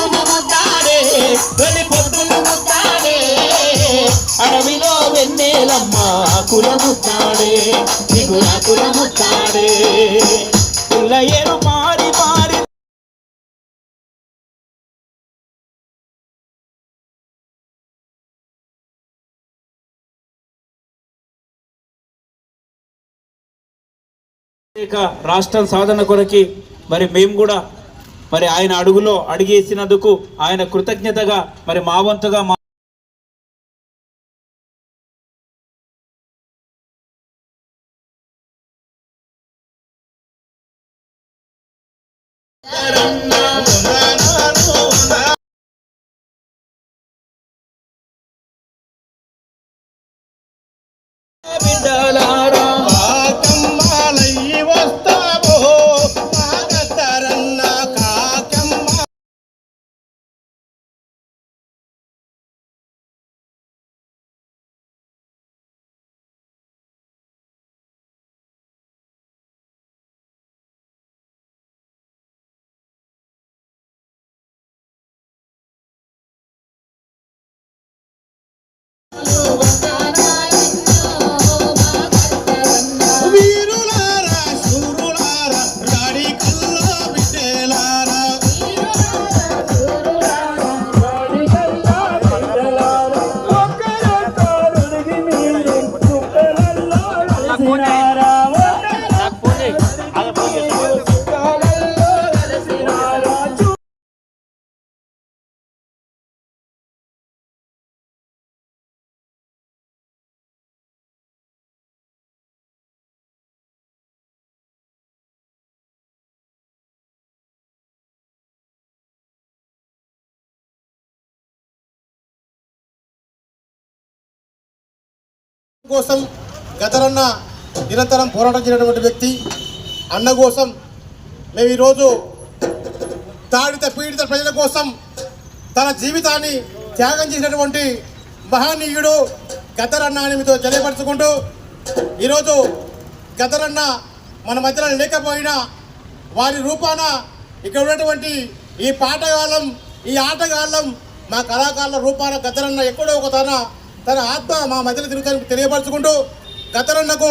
పొద్దున ముద్దాడే తొలి పొద్దున ముద్దాడే అడవిలో వెన్నెలమ్మ కుల ముద్దాడే దిగుల కుల ముద్దాడే పిల్ల మారి మారి రాష్ట్రం సాధన కొరకి మరి మేము కూడా మరి ఆయన అడుగులో అడిగేసినందుకు ఆయన కృతజ్ఞతగా మరి మా వంతుగా మా బిడ్డలారా కోసం గతరన్న నిరంతరం పోరాటం చేసినటువంటి వ్యక్తి అన్న కోసం మేము ఈరోజు తాడిత పీడిత ప్రజల కోసం తన జీవితాన్ని త్యాగం చేసినటువంటి మహానీయుడు గద్దరన్న అని మీతో తెలియపరచుకుంటూ ఈరోజు గద్దరన్న మన మధ్యలో లేకపోయినా వారి రూపాన ఇక్కడ ఉన్నటువంటి ఈ పాటగాళ్ళం ఈ ఆటగాళ్ళం మా కళాకారుల రూపాన గద్దరన్న ఎక్కడో ఒక తన తన ఆత్మ మా మధ్యలో తిరుగుతానికి తెలియపరచుకుంటూ గతరన్నకు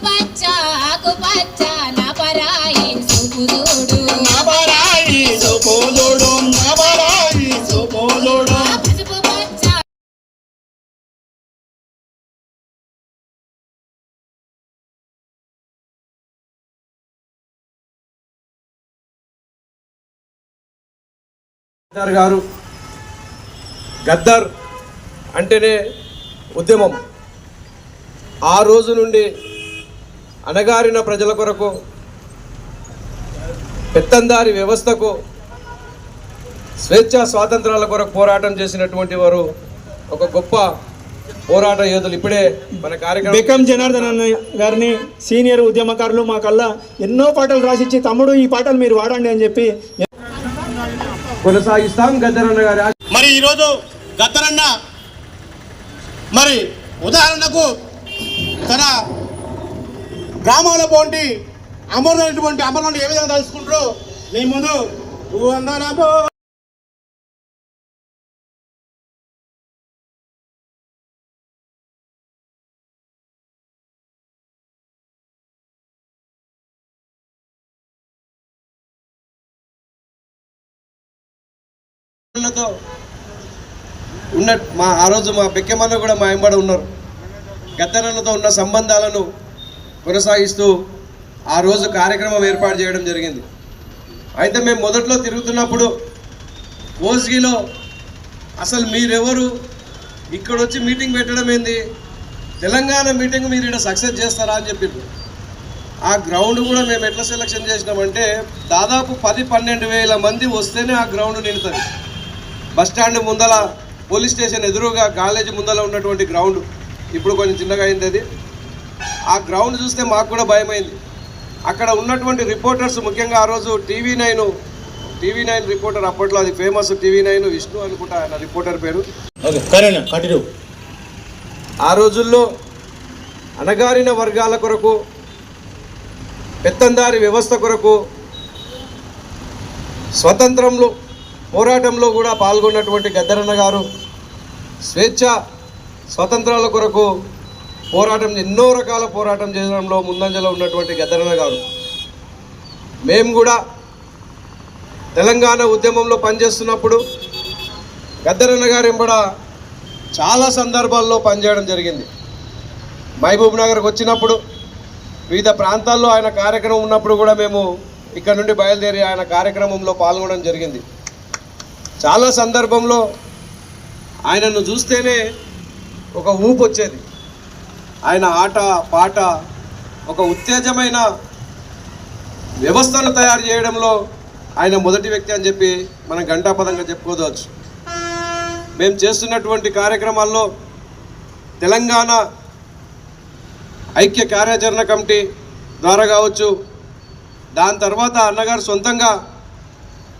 గద్దర్ గారు. గద్దర్ అంటేనే ఉద్యమం. ఆ రోజు నుండి అణగారిన ప్రజల కొరకు పెత్తందారి వ్యవస్థకు స్వేచ్ఛ స్వాతంత్రాల కొరకు పోరాటం చేసినటువంటి వారు ఒక గొప్ప పోరాట యోధులు. ఇప్పుడే మన కార్యక్రమం బెక్కం జనార్దన్ అన్న గారిని సీనియర్ ఉద్యమకారులు మా కల్లా ఎన్నో పాటలు రాసిచ్చి తమ్ముడు ఈ పాటలు మీరు వాడండి అని చెప్పి కొనసాగిస్తాం. గద్దరన్న గారి మరి ఈరోజు గద్దరన్న మరి ఉదాహరణకు తన గ్రామంలో పోండి అమరులైనటువంటి అమరులను ఏ విధంగా తలుచుకుంటారో మీ ముందు తో ఉన్న మా ఆ రోజు మా బెక్కెమన్న కూడా మా ఎంబడ ఉన్నారు. గద్దరన్నతో ఉన్న సంబంధాలను కొనసాగిస్తూ ఆ రోజు కార్యక్రమం ఏర్పాటు చేయడం జరిగింది. అయితే మేము మొదట్లో తిరుగుతున్నప్పుడు ఓజ్గిలో అసలు మీరెవరు? ఇక్కడ వచ్చి మీటింగ్ పెట్టడం ఏంది? తెలంగాణ మీటింగ్ మీరు ఇక్కడ సక్సెస్ చేస్తారా అని చెప్పిండ్రు ఆ గ్రౌండ్ కూడా మేము ఎట్లా సెలెక్షన్ చేసినామంటే దాదాపు పది పన్నెండు వేల మంది వస్తేనే ఆ గ్రౌండ్ నిలుతుంది. బస్ స్టాండ్ ముందల పోలీస్ స్టేషన్ ఎదురుగా కాలేజీ ముందల ఉన్నటువంటి గ్రౌండ్. ఇప్పుడు కొంచెం చిన్నగా అయింది అది ఆ గ్రౌండ్ చూస్తే మాకు కూడా భయమైంది. అక్కడ ఉన్నటువంటి రిపోర్టర్స్ ముఖ్యంగా ఆ రోజు TV nine TV nine reporter అప్పట్లో అది ఫేమస్ టీవీ నైన్ విష్ణు అనుకుంటా ఆయన రిపోర్టర్ పేరు. ఆ రోజుల్లో అణగారిన వర్గాల కొరకు పెత్తందారి వ్యవస్థ కొరకు స్వతంత్రంలో పోరాటంలో కూడా పాల్గొన్నటువంటి గద్దరన్న గారు స్వేచ్ఛ స్వతంత్రాల కొరకు పోరాటం ఎన్నో రకాల పోరాటం చేయడంలో ముందంజలో ఉన్నటువంటి గద్దరన్న గారు. మేము కూడా తెలంగాణ ఉద్యమంలో పనిచేస్తున్నప్పుడు గద్దరన్న గారు ఎంబడ చాలా సందర్భాల్లో పనిచేయడం జరిగింది. మహబూబ్ నగర్కి వచ్చినప్పుడు వివిధ ప్రాంతాల్లో ఆయన కార్యక్రమం ఉన్నప్పుడు కూడా మేము ఇక్కడ నుండి బయలుదేరి ఆయన కార్యక్రమంలో పాల్గొనడం జరిగింది. చాలా సందర్భంలో ఆయనను చూస్తేనే ఒక ఊపు వచ్చేది ఆయన ఆట పాట ఒక ఉత్తేజమైన వ్యవస్థను తయారు చేయడంలో ఆయన మొదటి వ్యక్తి అని చెప్పి మనం ఘంటాపదంగా చెప్పుకోవచ్చు. మేము చేస్తున్నటువంటి కార్యక్రమాల్లో తెలంగాణ ఐక్య కార్యాచరణ కమిటీ ద్వారా కావచ్చు దాని తర్వాత అన్నగారు సొంతంగా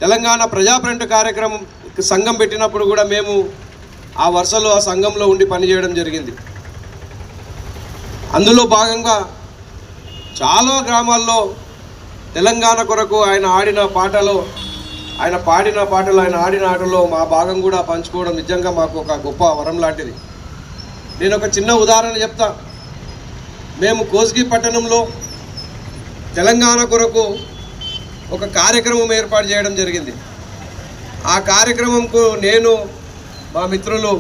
తెలంగాణ ప్రజాప్రంట్ కార్యక్రమం సంఘం పెట్టినప్పుడు కూడా మేము ఆ వరుసలో ఆ సంఘంలో ఉండి పనిచేయడం జరిగింది. అందులో భాగంగా చాలా గ్రామాల్లో తెలంగాణ కొరకు ఆయన ఆడిన పాటలో ఆయన పాడిన పాటలు ఆయన ఆడిన ఆటలో మా భాగం కూడా పంచుకోవడం నిజంగా మాకు ఒక గొప్ప వరం లాంటిది. నేను ఒక చిన్న ఉదాహరణ చెప్తా. మేము కోస్గి పట్టణంలో తెలంగాణ కొరకు ఒక కార్యక్రమం ఏర్పాటు చేయడం జరిగింది. ఆ కార్యక్రమంకు నేను మా మిత్రులు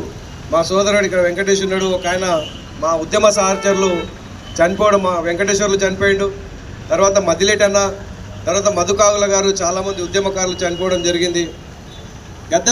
మా సోదరుడు ఇక్కడ వెంకటేశ్వరుడు ఒక ఆయన మా ఉద్యమ సహచరులు చనిపోవడం మా వెంకటేశ్వర్లు చనిపోయిండు. తర్వాత మదిలేటి అన్న తర్వాత మధుకాగుల గారు చాలామంది ఉద్యమకారులు చనిపోవడం జరిగింది. గద్ద